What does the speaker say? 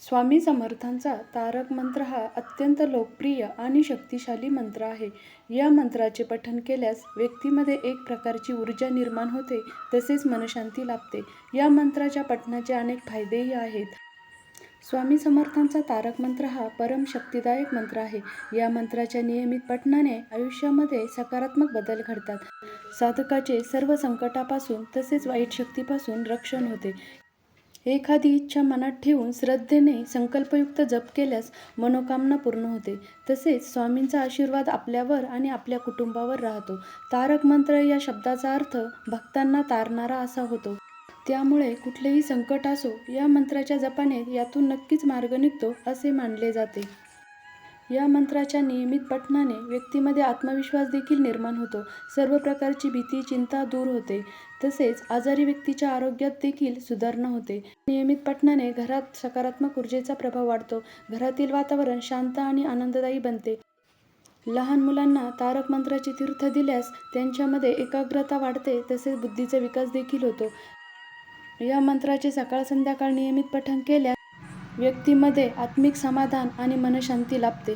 स्वामी समर्थांचा तारक मंत्र हा अत्यंत लोकप्रिय आणि शक्तिशाली मंत्र आहे. या मंत्राचे पठण केल्यास व्यक्तीमध्ये एक प्रकारची ऊर्जा निर्माण होते तसेच मनशांती लाभते. या मंत्राच्या पठणाचे अनेक फायदेही आहेत. स्वामी समर्थांचा तारक मंत्र हा परम शक्तिदायक मंत्र आहे. या मंत्राच्या नियमित पठणाने आयुष्यामध्ये सकारात्मक बदल घडतात. साधकाचे सर्व संकटापासून तसेच वाईट शक्तीपासून रक्षण होते. एखादी इच्छा मनात ठेवून श्रद्धेने संकल्पयुक्त जप केल्यास मनोकामना पूर्ण होते. तसेच स्वामींचा आशीर्वाद आपल्यावर आणि आपल्या कुटुंबावर राहतो. तारक मंत्र या शब्दाचा अर्थ भक्तांना तारणारा असा होतो. त्यामुळे कुठलेही संकट असो या मंत्राच्या जपाने यातून नक्कीच मार्ग निघतो असे मानले जाते. या मंत्राच्या नियमित पठणाने व्यक्तीमध्ये आत्मविश्वास देखील निर्माण होतो. सर्व प्रकारची भीती चिंता दूर होते. तसेच आजारी व्यक्तीच्या आरोग्यात देखील सुधारणा होते. नियमित पठणाने घरात सकारात्मक ऊर्जेचा प्रभाव वाढतो. घरातील वातावरण शांत आणि आनंददायी बनते. लहान मुलांना तारक मंत्राचे तीर्थ दिल्यास त्यांच्यामध्ये एकाग्रता वाढते तसेच बुद्धीचा विकास देखील होतो. या मंत्राचे सकाळ संध्याकाळ नियमित पठण केल्यास व्यक्तीमध्ये आत्मिक समाधान आणि मनशांती लाभते.